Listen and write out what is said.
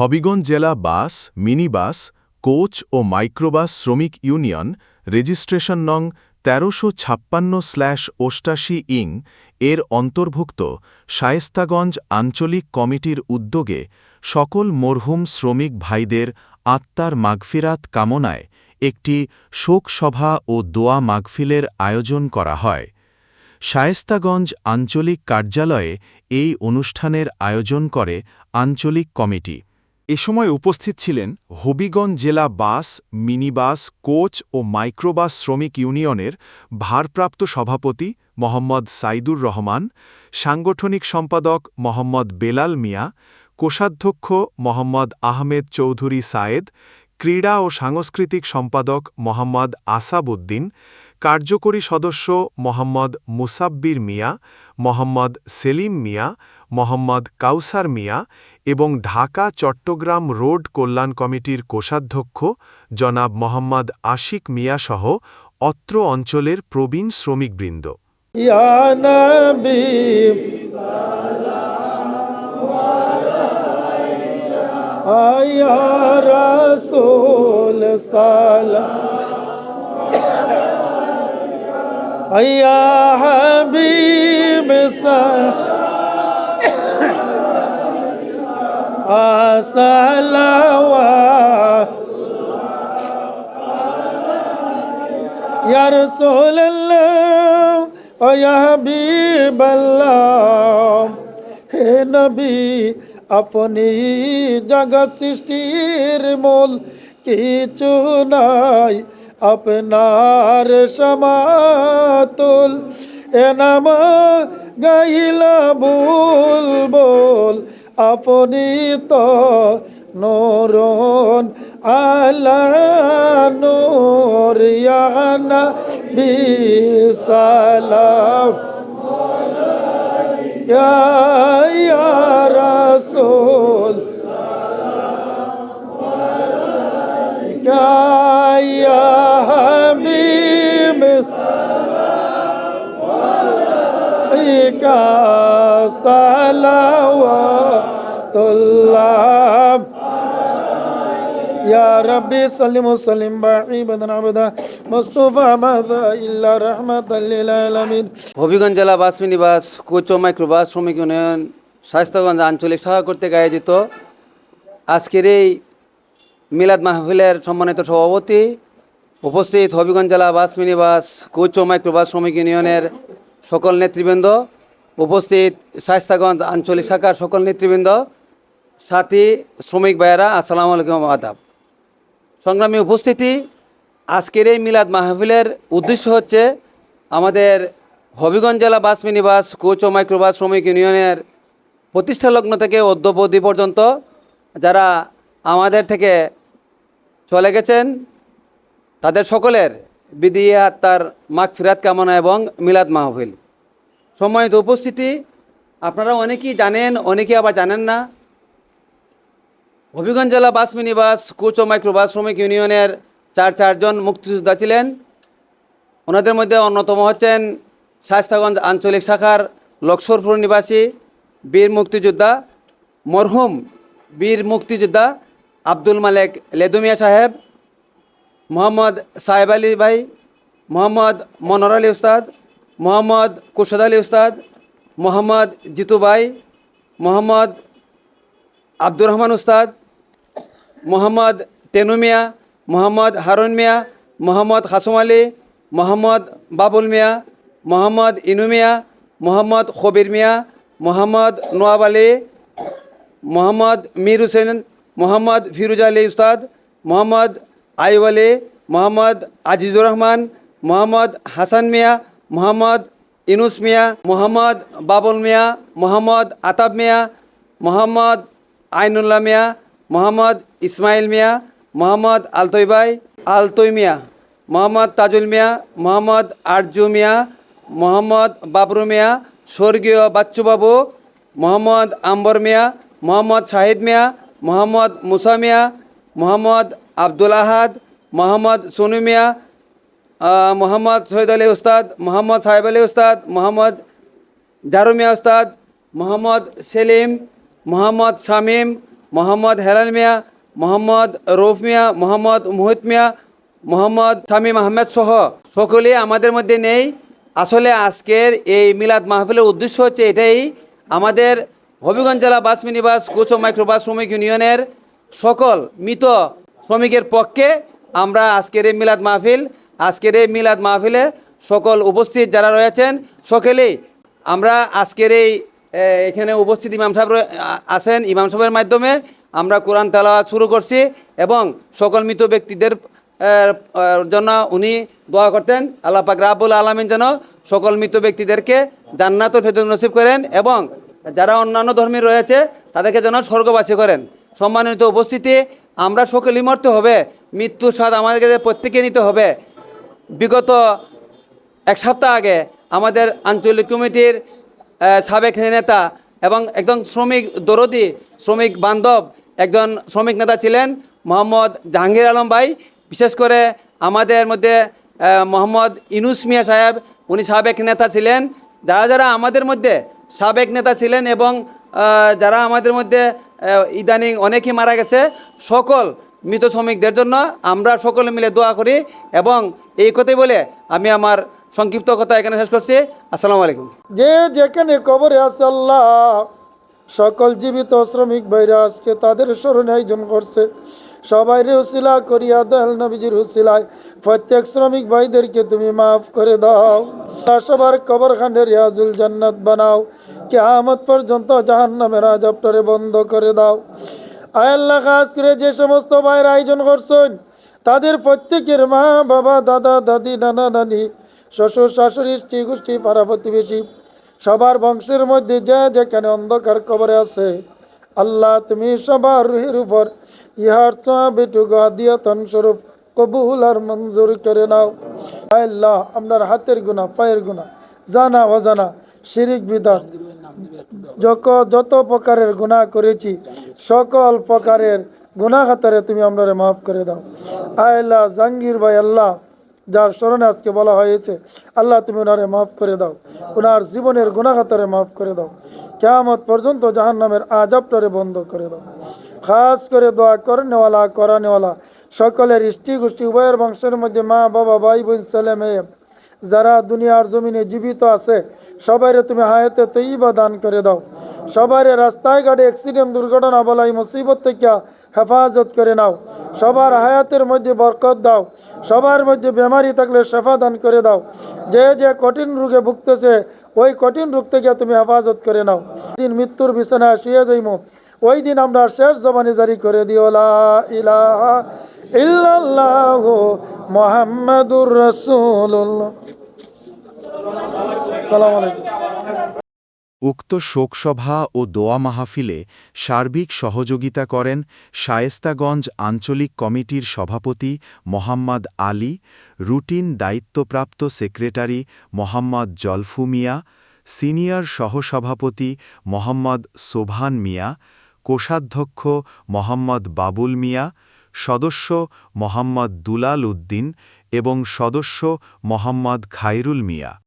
হবিগঞ্জ জেলা bus mini bus coach ও microbus শ্রমিক ইউনিয়ন রেজিস্ট্রেশন নং তেরোশো ছাপ্পান্ন স্ল্যাশ অষ্টাশি ইং এর অন্তর্ভুক্ত শায়েস্তাগঞ্জ আঞ্চলিক কমিটির উদ্যোগে সকল মরহুম শ্রমিক ভাইদের আত্মার মাগফিরাত কামনায় একটি শোকসভা ও দোয়া মাগফিলের আয়োজন করা হয়। শায়েস্তাগঞ্জ আঞ্চলিক কার্যালয়ে এই অনুষ্ঠানের আয়োজন করে আঞ্চলিক কমিটি। এ সময় উপস্থিত ছিলেন হবিগঞ্জ জেলা বাস, মিনিবাস, কোচ ও মাইক্রোবাস শ্রমিক ইউনিয়নের ভারপ্রাপ্ত সভাপতি মোহাম্মদ সাইদুর রহমান, সাংগঠনিক সম্পাদক মোহাম্মদ বেলাল মিয়া, কোষাধ্যক্ষ মোহাম্মদ আহমেদ চৌধুরী সায়েদ, ক্রীড়া ও সাংস্কৃতিক সম্পাদক মোহাম্মদ আসাবউদ্দিন কার্যকরী সদস্য মোহাম্মদ মুসাব্বির মিয়া, মোহাম্মদ সেলিম মিয়া, মোহাম্মদ কাউসার মিয়া এবং ঢাকা চট্টগ্রাম রোড কল্যাণ কমিটির কোষাধ্যক্ষ জনাব মোহাম্মদ আশিক মিয়াসহ অত্র অঞ্চলের প্রবীণ শ্রমিকবৃন্দ। আয়া হাবিব সালা صلوات يا رسول الله ও ইয়া হাবিবাল্লাহ হে নবী আপনি জগৎ সৃষ্টির মূল কিছু নাই আপনার সমাতুল এ নাম গাইলা বুল বল আপনি তো নূরন আলা নূর ইয়া নবী ইয়া ইয়া ইল্লা হবিগঞ্জ জেলা বাস মিনিবাস, কোচ মাইক্রোবাস শ্রমিক ইউনিয়ন, স্বাস্থ্যগঞ্জ আঞ্চলিক সভা আয়োজিত আজকের এই মিলাদ মাহফিলের সম্মানিত সভাপতি উপস্থিত হবিগঞ্জ জেলা বাস মিনিবাস, কোচ মাইক্রোবাস শ্রমিক ইউনিয়নের সকল নেতৃবৃন্দ। উপস্থিত স্বাস্থ্যগঞ্জ আঞ্চলিক শাখার সকল নেতৃবৃন্দ, সাথী, শ্রমিক ভাইয়েরা, আসসালামু আলাইকুম আদাব। সংগ্রামী উপস্থিতি, আজকের এই মিলাদ মাহফিলের উদ্দেশ্য হচ্ছে আমাদের হবিগঞ্জ জেলা বাস মিনি বাস কোচ ও মাইক্রোবাস শ্রমিক ইউনিয়নের প্রতিষ্ঠা লগ্ন থেকে অদ্যবধি পর্যন্ত যারা আমাদের থেকে চলে গেছেন, তাদের সকলের বিধি আত্মার মাগ ফিরাত কামনা এবং মিলাদ মাহফিল। সম্মানিত উপস্থিতি, আপনারা অনেকেই জানেন, অনেকেই আবার জানেন না। হবিগঞ্জ জেলা বাস মিনি বাস কোচ ও মাইক্রোবাস শ্রমিক ইউনিয়নের চার চারজন মুক্তিযোদ্ধা ছিলেন। ওনাদের মধ্যে অন্যতম হচ্ছেন শাস্তাগঞ্জ আঞ্চলিক শাখার লক্সরপুর নিবাসী বীর মুক্তিযোদ্ধা, মরহুম বীর মুক্তিযোদ্ধা আব্দুল মালেক লেদুমিয়া সাহেব, মোহাম্মদ সাহেব আলী ভাই, মোহাম্মদ মনোর আলী উস্তাদ মোহাম্মদ কুরশদ আলী উস্তাদ, মোহাম্মদ জিতু ভাই মোহাম্মদ আব্দুর রহমান উস্তাদ, মোহাম্মদ টেনু মিয়া, মোহাম্মদ হারুন মিয়া, মোহাম্মদ হাসুম আলী, মোহাম্মদ বাবুল মিয়া, মোহাম্মদ ইনু মিয়া, মোহাম্মদ খবির মিয়া, মোহাম্মদ নোয়াব আলী, মোহাম্মদ মীর হোসেন, মোহাম্মদ ফিরুজ আলী উস্তাদ, মোহাম্মদ আইব আলী, মোহাম্মদ আজিজুর রহমান, মোহাম্মদ হাসান মিয়া মোহাম্মদ ইনুস মিয়া মোহাম্মদ বাবুল মিয়া মোহাম্মদ আতাব মিয়া মোহাম্মদ আইনুল্লাহ মিয়া মোহাম্মদ ইসমাইল মিয়া মোহাম্মদ আলতই ভাই আলতই মিয়া মোহাম্মদ তাজুল মিয়া মোহাম্মদ আরজু মিয়া মোহাম্মদ বাবরু মিয়া স্বর্গীয় বাচ্চুবাবু মোহাম্মদ আম্বর মিয়া মোহাম্মদ শাহিদ মিয়া মোহাম্মদ মুসা মিয়া মোহাম্মদ আব্দুল আহাদ মোহাম্মদ সোনু মিয়া মোহাম্মদ সৈয়দ আলী উস্তাদ, মোহাম্মদ সাহেব আলী উস্তাদ, মোহাম্মদ জারুমিয়া উস্তাদ, মোহাম্মদ সেলিম, মোহাম্মদ শামীম, মোহাম্মদ হেলাল মিয়া, মোহাম্মদ রৌফ মিয়া, মোহাম্মদ মোহিত মিয়া, মোহাম্মদ শামীম আহমেদ সহ সকলেই আমাদের মধ্যে নেই। আসলে আজকের এই মিলাদ মাহফিলের উদ্দেশ্য হচ্ছে এটাই, আমাদের হবিগঞ্জ জেলা bus mini bus coach microbus শ্রমিক ইউনিয়নের সকল মৃত শ্রমিকের পক্ষে আমরা আজকের এই মিলাদ মাহফিল আজকের এই মিলাদ মাহফিলে সকল উপস্থিত যারা রয়েছেন সকলেই আমরা আজকের এই এখানে উপস্থিত ইমাম সাহেব আছেন। ইমাম সাহেবের মাধ্যমে আমরা কোরআন তালাওয়াত শুরু করছি এবং সকল মৃত ব্যক্তিদের জন্য উনি দোয়া করতেন। আল্লাহ পাক রাব্বুল আলমিন যেন সকল মৃত ব্যক্তিদেরকে জান্নাত ফেদুল নসিব করেন এবং যারা অন্যান্য ধর্মী রয়েছে, তাদেরকে যেন স্বর্গবাসী করেন। সম্মানিত উপস্থিতি, আমরা সকলেই মরতে হবে, মৃত্যুর স্বাদ আমাদেরকে প্রত্যেকে নিতে হবে বিগত এক সপ্তাহ আগে আমাদের আঞ্চলিক কমিটির সাবেক নেতা এবং একজন শ্রমিক দরদি, শ্রমিক বান্ধব, একজন শ্রমিক নেতা ছিলেন মোহাম্মদ জাহাঙ্গীর আলম ভাই। বিশেষ করে আমাদের মধ্যে মোহাম্মদ ইনুস মিয়া সাহেব, উনি সাবেক নেতা ছিলেন। যারা যারা আমাদের মধ্যে সাবেক নেতা ছিলেন এবং যারা আমাদের মধ্যে ইদানিং অনেকেই মারা গেছে, সকল মৃত শ্রমিকদের জন্য আমরা সকলে মিলে দোয়া করি এবং এই কথাই বলে আমি আমার সংক্ষিপ্ত কথা এখানে শেষ করছি। আসসালামু আলাইকুম। যে যেখানে কবরে আছে আল্লাহ, সকল জীবিত শ্রমিক ভাইরা আজকে তাদের স্মরণে আয়োজন করছে। সবাই উসিলা করিয়া দয়াল নবীজির উসিলায় প্রত্যেক শ্রমিক ভাইদেরকে তুমি মাফ করে দাও। সবার কবর খান্ডে রিয়াজুল জান্নাত বানাও। কে কেয়ামত পর্যন্ত জাহান নামের আজাবটারে বন্ধ করে দাও। আয়াল্লাহ খাস করে যে সমস্ত ভাইয়ের আয়োজন করছেন, তাদের প্রত্যেকের মা, বাবা, দাদা, দাদি, নানা, নানি, শ্বশুর, শাশুড়ি, স্ত্রী, গোষ্ঠী, পাড়া প্রতিবেশী, সবার বংশের মধ্যে যে যেখানে অন্ধকার কবরে আছে, আল্লাহ তুমি সবার রুহের উপর ইহার স্বরূপ কবুল আর মঞ্জুর করে নাও। আল্লাহ আপনার হাতের গুণা পায়ের গুণা জানা, অজানা, শিরিক, বিদাত যত প্রকারের গুনাহ করেছি, সকল প্রকারের গুনাহ খাতারে তুমি আমরা মাফ করে দাও। আল্লাহ জাহাঙ্গীর ভাই আল্লাহ, যার স্মরণে আজকে বলা হয়েছে, আল্লাহ তুমি ওনারে মাফ করে দাও। ওনার জীবনের গুনাহ মাফ করে দাও। কেয়ামত পর্যন্ত জাহান নামের আজাবটারে বন্ধ করে দাও। খাস করে দোয়া করেনেওয়ালা, করানেওয়ালা, সকলের ইষ্টি গোষ্ঠী, উভয়ের বংশের মধ্যে মা, বাবা, ভাই, বোন, ছেলে, মেয়ে, যারা দুনিয়ার জমিনে জীবিত আছে সবাইরে তুমি হায়াতে তৈবা দান করে দাও। সবাইরে রাস্তায় ঘাটে অ্যাক্সিডেন্ট দুর্ঘটনা বলাই মুসিবত থেকে হেফাজত করে নাও। সবার হায়াতের মধ্যে বরকত দাও। সবার মধ্যে বেমারি থাকলে শেফা দান করে দাও। যে যে কঠিন রোগে ভুগতেছে, ওই কঠিন রোগ থেকে তুমি হেফাজত করে নাও। দিন মৃত্যুর বিছানায় শুয়ে যাইমো, ওই দিন আমরা শেষ জবানি জারি করে দিও ইলাহা ইল্লাল্লাহ মোহাম্মদুর রাসূলুল্লাহ। উক্ত শোকসভা ও দোয়া মাহফিলে সার্বিক সহযোগিতা করেন শায়েস্তাগঞ্জ আঞ্চলিক কমিটির সভাপতি মোহাম্মদ আলী, রুটিন দায়িত্বপ্রাপ্ত সেক্রেটারি মোহাম্মদ জলফু মিয়া, সিনিয়র সহসভাপতি মোহাম্মদ সোভান মিয়া, কোষাধ্যক্ষ মোহাম্মদ বাবুল মিয়া, সদস্য মোহাম্মদ দুলাল উদ্দিন এবং সদস্য মোহাম্মদ খাইরুল মিয়া।